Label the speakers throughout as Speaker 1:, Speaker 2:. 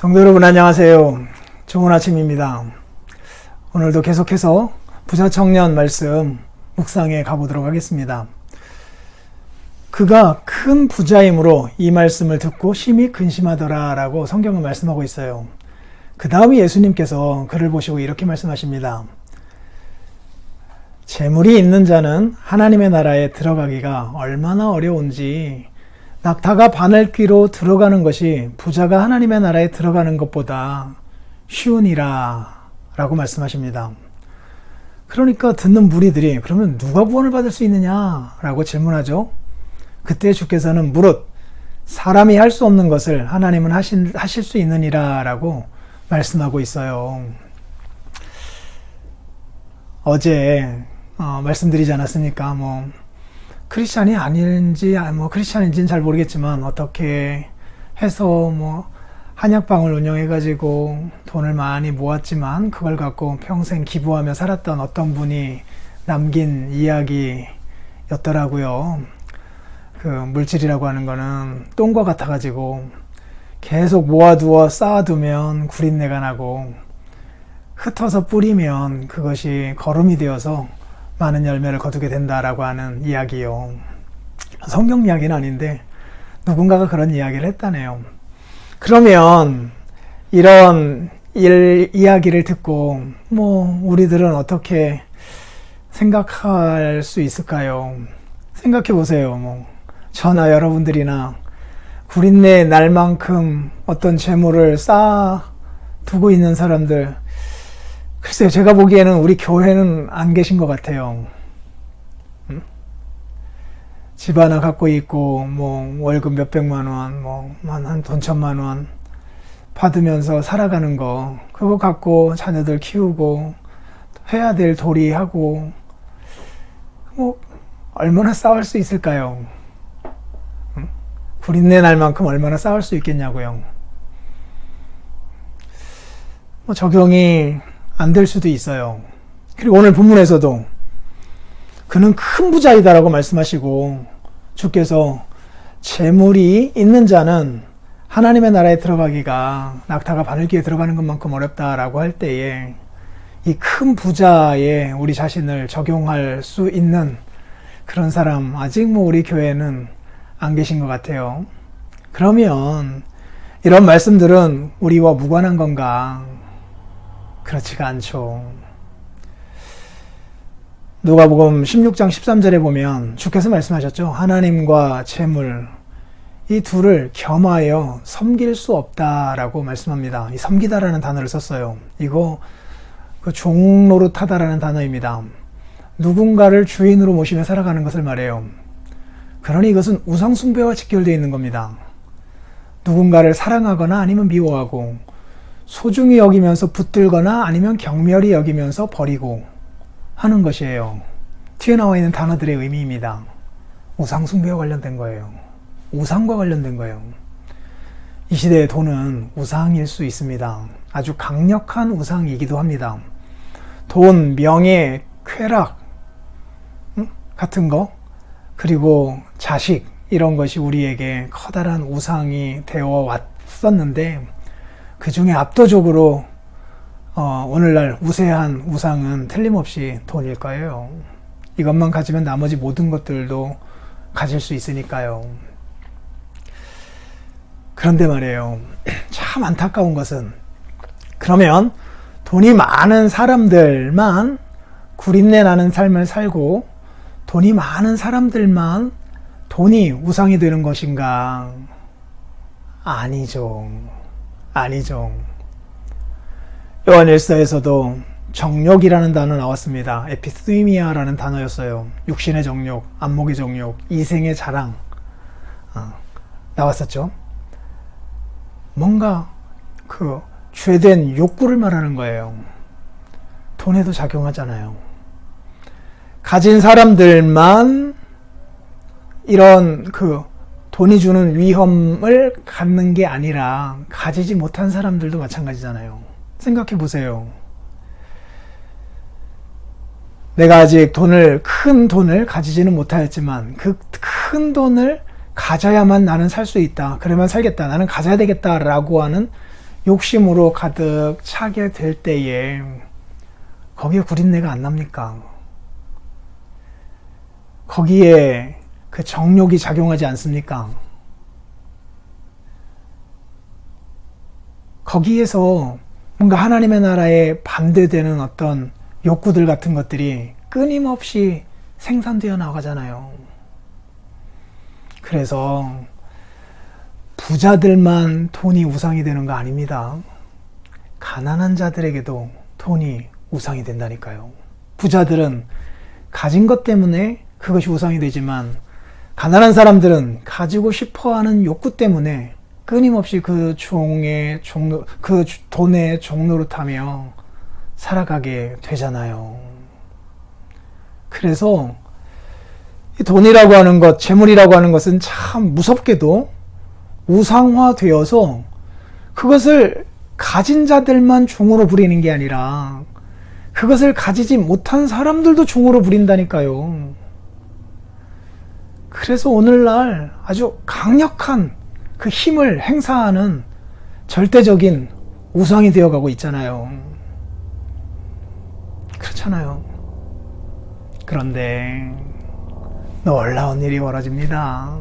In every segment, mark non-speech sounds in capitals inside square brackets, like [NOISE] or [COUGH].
Speaker 1: 성도 여러분 안녕하세요. 좋은 아침입니다. 오늘도 계속해서 부자 청년 말씀 묵상해 가보도록 하겠습니다. 그가 큰 부자이므로 이 말씀을 듣고 심히 근심하더라라고 성경은 말씀하고 있어요. 그 다음에 예수님께서 그를 보시고 이렇게 말씀하십니다. 재물이 있는 자는 하나님의 나라에 들어가기가 얼마나 어려운지 낙타가 바늘귀로 들어가는 것이 부자가 하나님의 나라에 들어가는 것보다 쉬우니라 라고 말씀하십니다. 그러니까 듣는 무리들이 그러면 누가 구원을 받을 수 있느냐 라고 질문하죠. 그때 주께서는 무릇 사람이 할 수 없는 것을 하나님은 하신, 하실 수 있느니라 라고 말씀하고 있어요. 어제 어, 말씀드리지 않았습니까? 뭐 크리스찬이 아닌지 뭐 크리스찬인지는 잘 모르겠지만 어떻게 해서 뭐 한약방을 운영해 가지고 돈을 많이 모았지만 그걸 갖고 평생 기부하며 살았던 어떤 분이 남긴 이야기였더라고요. 그 물질이라고 하는 거는 똥과 같아 가지고 계속 모아두어 쌓아두면 구린내가 나고 흩어서 뿌리면 그것이 거름이 되어서 많은 열매를 거두게 된다라고 하는 이야기요. 성경 이야기는 아닌데 누군가가 그런 이야기를 했다네요. 그러면 이런 일, 이야기를 듣고 뭐 우리들은 어떻게 생각할 수 있을까요? 생각해 보세요. 뭐 저나 여러분들이나 구린내 날 만큼 어떤 재물을 쌓아 두고 있는 사람들 글쎄요, 제가 보기에는 우리 교회는 안 계신 것 같아요. 음? 집 하나 갖고 있고, 뭐, 월급 몇백만 원, 뭐, 한 돈 천만 원 받으면서 살아가는 거, 그거 갖고 자녀들 키우고, 해야 될 도리 하고, 뭐, 얼마나 싸울 수 있을까요? 음? 구린내 날 만큼 얼마나 싸울 수 있겠냐고요. 뭐 적용이 안 될 수도 있어요. 그리고 오늘 본문에서도 그는 큰 부자이다라고 말씀하시고 주께서 재물이 있는 자는 하나님의 나라에 들어가기가 낙타가 바늘기에 들어가는 것만큼 어렵다라고 할 때에 이 큰 부자에 우리 자신을 적용할 수 있는 그런 사람 아직 뭐 우리 교회는 안 계신 것 같아요. 그러면 이런 말씀들은 우리와 무관한 건가? 그렇지가 않죠. 누가복음 16장 13절에 보면 주께서 말씀하셨죠. 하나님과 재물 이 둘을 겸하여 섬길 수 없다라고 말씀합니다. 이 섬기다라는 단어를 썼어요. 이거 그 종노릇하다라는 단어입니다. 누군가를 주인으로 모시며 살아가는 것을 말해요. 그러니 이것은 우상숭배와 직결되어 있는 겁니다. 누군가를 사랑하거나 아니면 미워하고 소중히 여기면서 붙들거나 아니면 경멸히 여기면서 버리고 하는 것이에요. 튀어나와 있는 단어들의 의미입니다. 우상숭배와 관련된 거예요. 우상과 관련된 거예요. 이 시대의 돈은 우상일 수 있습니다. 아주 강력한 우상이기도 합니다. 돈, 명예, 쾌락 같은 거 그리고 자식 이런 것이 우리에게 커다란 우상이 되어 왔었는데 그 중에 압도적으로 어, 오늘날 우세한 우상은 틀림없이 돈일 거예요. 이것만 가지면 나머지 모든 것들도 가질 수 있으니까요. 그런데 말이에요. [CLEARS THROAT] 참 안타까운 것은 그러면 돈이 많은 사람들만 구린내 나는 삶을 살고 돈이 많은 사람들만 돈이 우상이 되는 것인가? 아니죠. 아니죠. 요한일서에서도 정욕이라는 단어 나왔습니다. 에피스미아라는 단어였어요. 육신의 정욕, 안목의 정욕, 이생의 자랑 어, 나왔었죠. 뭔가 그 죄된 욕구를 말하는 거예요. 돈에도 작용하잖아요. 가진 사람들만 이런 그 돈이 주는 위험을 갖는 게 아니라 가지지 못한 사람들도 마찬가지잖아요. 생각해 보세요. 내가 아직 돈을, 큰 돈을 가지지는 못하였지만 그 큰 돈을 가져야만 나는 살 수 있다. 그러면 살겠다. 나는 가져야 되겠다. 라고 하는 욕심으로 가득 차게 될 때에 거기에 구린내가 안 납니까? 거기에 그 정욕이 작용하지 않습니까? 거기에서 뭔가 하나님의 나라에 반대되는 어떤 욕구들 같은 것들이 끊임없이 생산되어 나가잖아요. 그래서 부자들만 돈이 우상이 되는 거 아닙니다. 가난한 자들에게도 돈이 우상이 된다니까요. 부자들은 가진 것 때문에 그것이 우상이 되지만 가난한 사람들은 가지고 싶어 하는 욕구 때문에 끊임없이 그 종의 종로, 그 돈의 종로로 타며 살아가게 되잖아요. 그래서 이 돈이라고 하는 것, 재물이라고 하는 것은 참 무섭게도 우상화되어서 그것을 가진 자들만 종으로 부리는 게 아니라 그것을 가지지 못한 사람들도 종으로 부린다니까요. 그래서 오늘날 아주 강력한 그 힘을 행사하는 절대적인 우상이 되어가고 있잖아요. 그렇잖아요. 그런데 놀라운 일이 벌어집니다.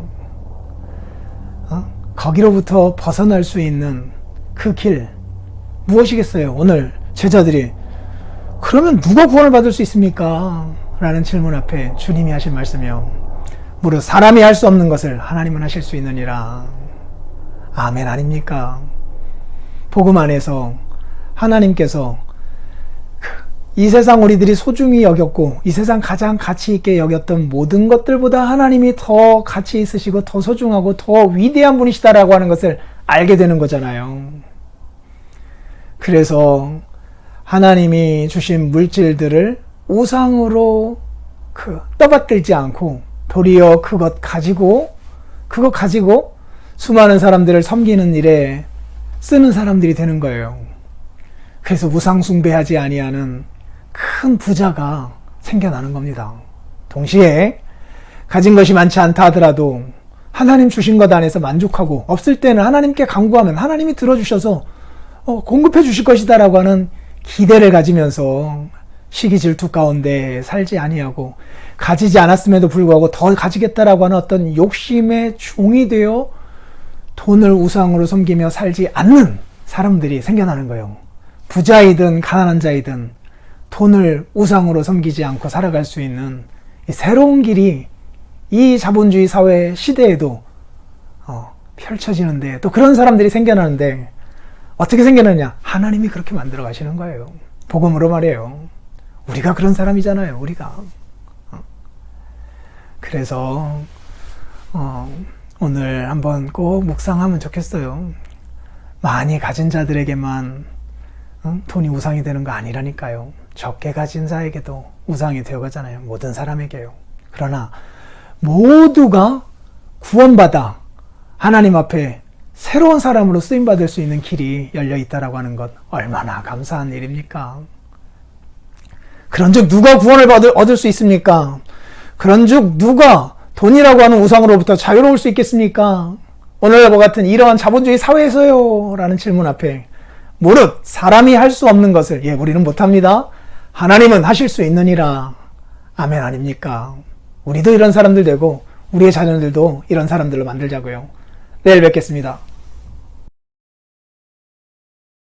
Speaker 1: 어? 거기로부터 벗어날 수 있는 그 길 무엇이겠어요? 오늘 제자들이 그러면 누가 구원을 받을 수 있습니까? 라는 질문 앞에 주님이 하신 말씀이요. 무릇 사람이 할 수 없는 것을 하나님은 하실 수 있느니라. 아멘 아닙니까? 복음 안에서 하나님께서 이 세상 우리들이 소중히 여겼고 이 세상 가장 가치 있게 여겼던 모든 것들보다 하나님이 더 가치 있으시고 더 소중하고 더 위대한 분이시다라고 하는 것을 알게 되는 거잖아요. 그래서 하나님이 주신 물질들을 우상으로 그 떠받들지 않고 도리어 그것 가지고 그것 가지고 수많은 사람들을 섬기는 일에 쓰는 사람들이 되는 거예요. 그래서 우상 숭배하지 아니하는 큰 부자가 생겨나는 겁니다. 동시에 가진 것이 많지 않다 하더라도 하나님 주신 것 안에서 만족하고 없을 때는 하나님께 간구하면 하나님이 들어주셔서 어, 공급해 주실 것이다라고 하는 기대를 가지면서 시기 질투 가운데 살지 아니하고 가지지 않았음에도 불구하고 더 가지겠다라고 하는 어떤 욕심의 종이 되어 돈을 우상으로 섬기며 살지 않는 사람들이 생겨나는 거예요. 부자이든 가난한 자이든 돈을 우상으로 섬기지 않고 살아갈 수 있는 새로운 길이 이 자본주의 사회 시대에도 어, 펼쳐지는데 또 그런 사람들이 생겨나는데 어떻게 생겨나냐? 하나님이 그렇게 만들어 가시는 거예요. 복음으로 말이에요. 우리가 그런 사람이잖아요. 우리가. 어. 그래서 어, 오늘 한번 꼭 묵상하면 좋겠어요. 많이 가진 자들에게만 어? 돈이 우상이 되는 거 아니라니까요. 적게 가진 자에게도 우상이 되어가잖아요. 모든 사람에게요. 그러나 모두가 구원받아 하나님 앞에 새로운 사람으로 쓰임받을 수 있는 길이 열려 있다라고 하는 것 얼마나 감사한 일입니까? 그런즉 누가 구원을 받을, 얻을 수 있습니까? 그런즉 누가 돈이라고 하는 우상으로부터 자유로울 수 있겠습니까? 오늘과 같은 이러한 자본주의 사회에서요? 라는 질문 앞에 무릇 사람이 할 수 없는 것을 예 우리는 못합니다. 하나님은 하실 수 있느니라. 아멘 아닙니까? 우리도 이런 사람들 되고 우리의 자녀들도 이런 사람들로 만들자고요. 내일 뵙겠습니다.